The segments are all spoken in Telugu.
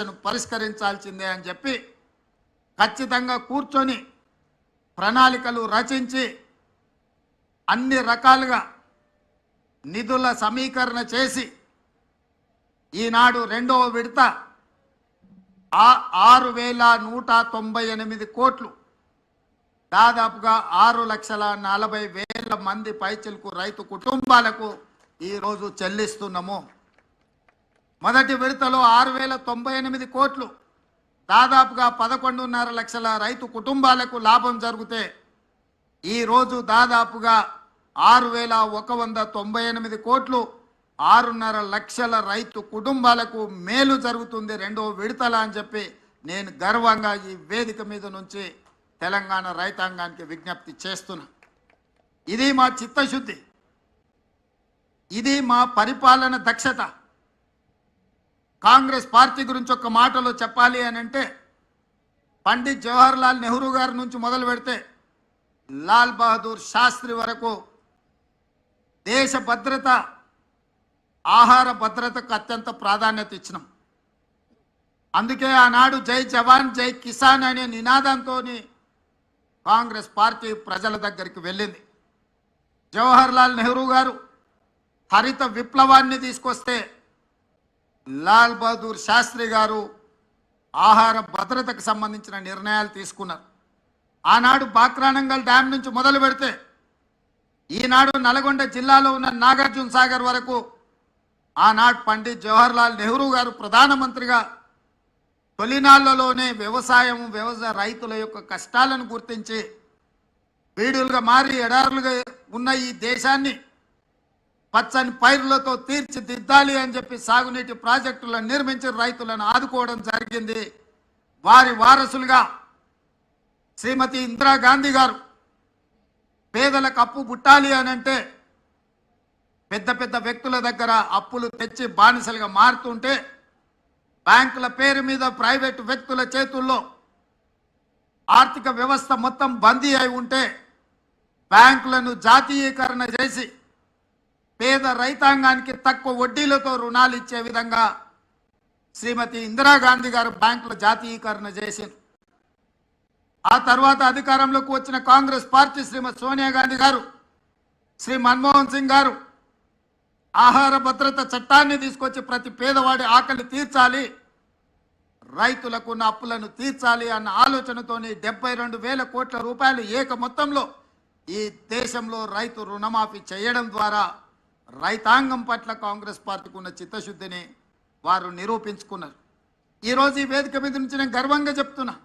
సమస్యను పరిష్కరించాల్సిందే అని చెప్పి ఖచ్చితంగా కూర్చొని ప్రణాళికలు రచించి అన్ని రకాలుగా నిధుల సమీకరణ చేసి ఈనాడు రెండవ విడత ఆరు వేల నూట తొంభై ఎనిమిది కోట్లు దాదాపుగా ఆరు లక్షల నలభై వేల మంది పైచలకు రైతు కుటుంబాలకు ఈరోజు చెల్లిస్తున్నాము. మొదటి విడతలో ఆరు వేల తొంభై ఎనిమిది కోట్లు. దాదాపుగా పదకొండున్నర లక్షల రైతు కుటుంబాలకు లాభం జరిగితే ఈరోజు దాదాపుగా ఆరు వేల ఒక వంద తొంభై ఎనిమిది కోట్లు ఆరున్నర లక్షల రైతు కుటుంబాలకు మేలు జరుగుతుంది రెండో విడతల అని చెప్పి నేను గర్వంగా ఈ వేదిక మీద నుంచి తెలంగాణ రైతాంగానికి విజ్ఞప్తి చేస్తున్నా. ఇది మా చిత్తశుద్ధి. ఇది మా పరిపాలన దక్షత. కాంగ్రెస్ పార్టీ గురించి ఒక మాటలో చెప్పాలి అని అంటే పండిత్ జవహర్లాల్ నెహ్రూ గారి నుంచి మొదలు పెడితే లాల్ బహదూర్ శాస్త్రి వరకు దేశ భద్రత ఆహార భద్రతకు అత్యంత ప్రాధాన్యత ఇచ్చినాం. అందుకే ఆనాడు జై జవాన్ జై కిసాన్ అనే నినాదంతో కాంగ్రెస్ పార్టీ ప్రజల దగ్గరికి వెళ్ళింది. జవహర్లాల్ నెహ్రూ గారు హరిత విప్లవాన్ని తీసుకొస్తే లాల్ బహదూర్ శాస్త్రి గారు ఆహార భద్రతకు సంబంధించిన నిర్ణయాలు తీసుకున్నారు. ఆనాడు బాక్రానంగల్ డ్యాం నుంచి మొదలు పెడితే ఈనాడు నల్గొండ జిల్లాలో ఉన్న నాగార్జున సాగర్ వరకు ఆనాడు పండిత్ జవహర్లాల్ నెహ్రూ గారు ప్రధానమంత్రిగా తొలినాళ్ళలోనే వ్యవసాయం వ్యవసాయ రైతుల యొక్క కష్టాలను గుర్తించి బీడులుగా మారి ఎడారులుగా ఉన్న ఈ దేశాన్ని పచ్చని పైరులతో తీర్చిదిద్దాలి అని చెప్పి సాగునీటి ప్రాజెక్టులను నిర్మించి రైతులను ఆదుకోవడం జరిగింది. వారి వారసులుగా శ్రీమతి ఇందిరాగాంధీ గారు పేదలకు అప్పు పుట్టాలి అని అంటే పెద్ద పెద్ద వ్యక్తుల దగ్గర అప్పులు తెచ్చి బానిసలుగా మారుతుంటే బ్యాంకుల పేరు మీద ప్రైవేటు వ్యక్తుల చేతుల్లో ఆర్థిక వ్యవస్థ మొత్తం బందీ అయి ఉంటే బ్యాంకులను జాతీయీకరణ చేసి పేద రైతాంగానికి తక్కువ వడ్డీలతో రుణాలు ఇచ్చే విధంగా శ్రీమతి ఇందిరాగాంధీ గారు బ్యాంకుల జాతీయీకరణ చేసింది ఆ తర్వాత అధికారంలోకి వచ్చిన కాంగ్రెస్ పార్టీ శ్రీమతి సోనియా గాంధీ గారు శ్రీ మన్మోహన్ సింగ్ గారు ఆహార భద్రత చట్టాన్ని తీసుకొచ్చి ప్రతి పేదవాడి ఆకలి తీర్చాలి రైతులకు ఉన్న అప్పులను తీర్చాలి అన్న ఆలోచనతోని డెబ్బై రెండు వేల కోట్ల రూపాయలు ఏక మొత్తంలో ఈ దేశంలో రైతు రుణమాఫీ చేయడం ద్వారా రైతాంగం పట్ల కాంగ్రెస్ పార్టీకి ఉన్న చిత్తశుద్ధిని వారు నిరూపించుకున్నారు. ఈరోజు ఈ వేదిక మీద నుంచి నేను గర్వంగా చెప్తున్నా.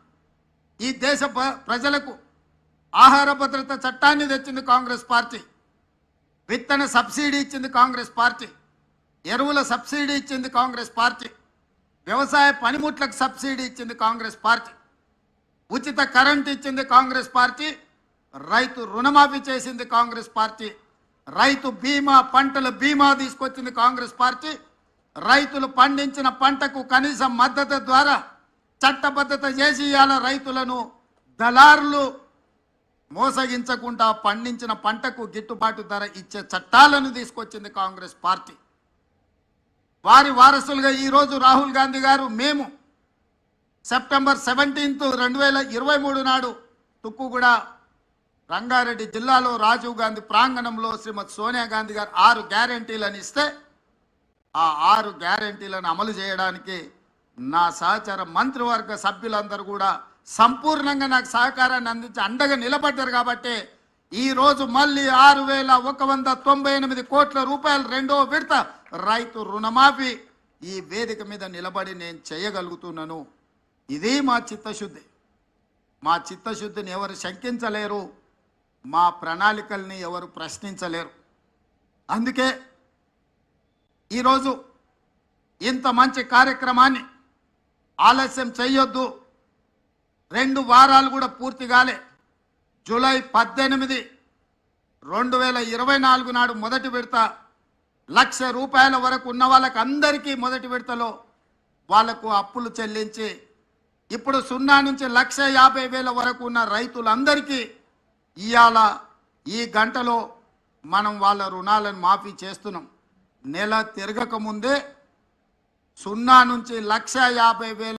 ఈ దేశ ప్ర- ప్రజలకు ఆహార భద్రత చట్టాన్ని తెచ్చింది కాంగ్రెస్ పార్టీ. విత్తన సబ్సిడీ ఇచ్చింది కాంగ్రెస్ పార్టీ. ఎరువుల సబ్సిడీ ఇచ్చింది కాంగ్రెస్ పార్టీ. వ్యవసాయ పనిముట్లకు సబ్సిడీ ఇచ్చింది కాంగ్రెస్ పార్టీ. ఉచిత కరెంట్ ఇచ్చింది కాంగ్రెస్ పార్టీ. రైతు రుణమాఫీ చేసింది కాంగ్రెస్ పార్టీ. రైతు బీమా పంటల బీమా తీసుకొచ్చింది కాంగ్రెస్ పార్టీ. రైతులు పండించిన పంటకు కనీస మద్దతు ద్వారా చట్టబద్ధత చేసి ఇవాళ రైతులను దళారులు మోసగించకుండా పండించిన పంటకు గిట్టుబాటు ధర ఇచ్చే చట్టాలను తీసుకొచ్చింది కాంగ్రెస్ పార్టీ. వారి వారసులుగా ఈరోజు రాహుల్ గాంధీ గారు మేము సెప్టెంబర్ సెవెంటీన్త్ రెండు వేల ఇరవై మూడు నాడు తుక్కుగూడ రంగారెడ్డి జిల్లాలో రాజీవ్ గాంధీ ప్రాంగణంలో శ్రీమతి సోనియా గాంధీ గారు ఆరు గ్యారంటీలను ఇస్తే ఆ ఆరు గ్యారంటీలను అమలు చేయడానికి నా సహచార మంత్రివర్గ సభ్యులందరూ కూడా సంపూర్ణంగా నాకు సహకారాన్ని అందించి అండగా నిలబడ్డారు కాబట్టి ఈరోజు మళ్ళీ ఆరు వేల ఒక వంద తొంభై ఎనిమిది కోట్ల రూపాయలు రెండో విడత రైతు రుణమాఫీ ఈ వేదిక మీద నిలబడి నేను చేయగలుగుతున్నాను. ఇది మా చిత్తశుద్ధి. మా చిత్తశుద్ధిని ఎవరు శంకించలేరు. మా ప్రణాళికల్ని ఎవరు ప్రశ్నించలేరు. అందుకే ఈరోజు ఇంత మంచి కార్యక్రమాన్ని ఆలస్యం చేయొద్దు రెండు వారాలు కూడా పూర్తి కాలే. జూలై పద్దెనిమిది రెండు వేల ఇరవై నాలుగు నాడు మొదటి విడత. లక్ష రూపాయల వరకు ఉన్న వాళ్ళకి అందరికీ మొదటి విడతలో వాళ్ళకు అప్పులు చెల్లించి ఇప్పుడు సున్నా నుంచి లక్ష యాభై వేల వరకు ఉన్న రైతులందరికీ ఇవాళ ఈ గంటలో మనం వాళ్ళ రుణాలను మాఫీ చేస్తున్నాం. నెల తిరగకముందే సున్నా నుంచి లక్ష యాభై వేలు